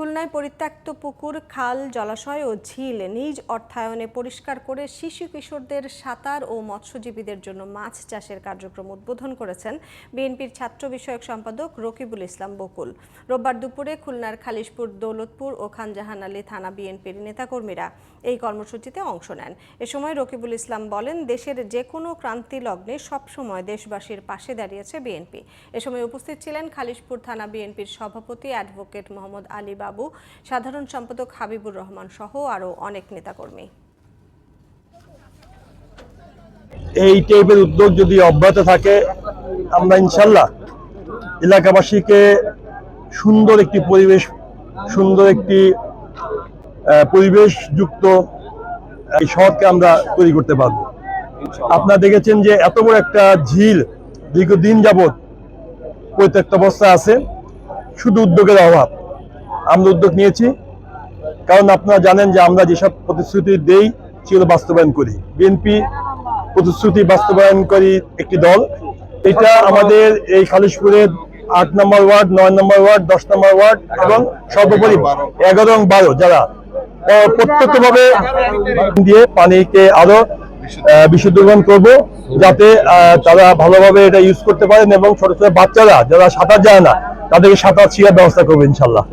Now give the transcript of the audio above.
খুলনায় পরিত্যক্ত পুকুর, খাল, জলাশয় ও ঝিল নিজ অর্থায়নে পরিষ্কার করে শিশু কিশোরদের সাঁতার ও মৎস্যজীবীদের জন্য মাছ চাষের কার্যক্রম উদ্বোধন করেছেন বিএনপির ছাত্র বিষয়ক সম্পাদক রকিবুল ইসলাম বকুল। রোববার দুপুরে খুলনার খালিশপুর, দৌলতপুর ও খানজাহান আলী থানা বিএনপির নেতাকর্মীরা এই কর্মসূচিতে অংশ নেন। এ সময় রকিবুল ইসলাম বলেন, দেশের যে কোনো ক্রান্তি লগ্নে সবসময় দেশবাসীর পাশে দাঁড়িয়েছে বিএনপি। এ সময় উপস্থিত ছিলেন খালিশপুর থানা বিএনপির সভাপতি অ্যাডভোকেট মোহাম্মদ আলী বাবু, সাধারণ সম্পাদক হাবিবুর রহমান সহ আরও অনেক নেতাকর্মী। এই টাইপের উদ্যোগ যদি অব্যাহত থাকে, আমরা ইনশাল্লাহ এলাকাবাসীকে সুন্দর একটি পরিবেশ, সুন্দর একটি পরিবেশযুক্ত এই শহরকে আমরা তৈরি করতে পারব। আপনারা দেখেছেন যে এত বড় একটা ঝিল দীর্ঘদিন যাবৎ পরিত্যক্ত অবস্থায় আছে, শুধু উদ্যোগের অভাব। আমরা উদ্যোগ নিয়েছি। কারণ আপনারা জানেন যে আমরা যেসব প্রতিশ্রুতি দেই, সেগুলো বাস্তবায়ন করি। বিএনপি প্রতিশ্রুতি বাস্তবায়নকারী একটি দল। এটা আমাদের এই খালিশপুরের আট নম্বর ওয়ার্ড, নয় নম্বর ওয়ার্ড, দশ নম্বর ওয়ার্ড এবং সর্বোপরি এগারো এবং বারো যারা প্রত্যক্ষভাবে দিয়ে পানিকে আরও বিশুদ্ধকরণ করব যাতে তারা ভালোভাবে এটা ইউজ করতে পারেন এবং ছোট ছোট বাচ্চারা, যারা সাঁতার যায় না, তাদেরকে সাঁতার শেখার ব্যবস্থা করব ইনশাল্লাহ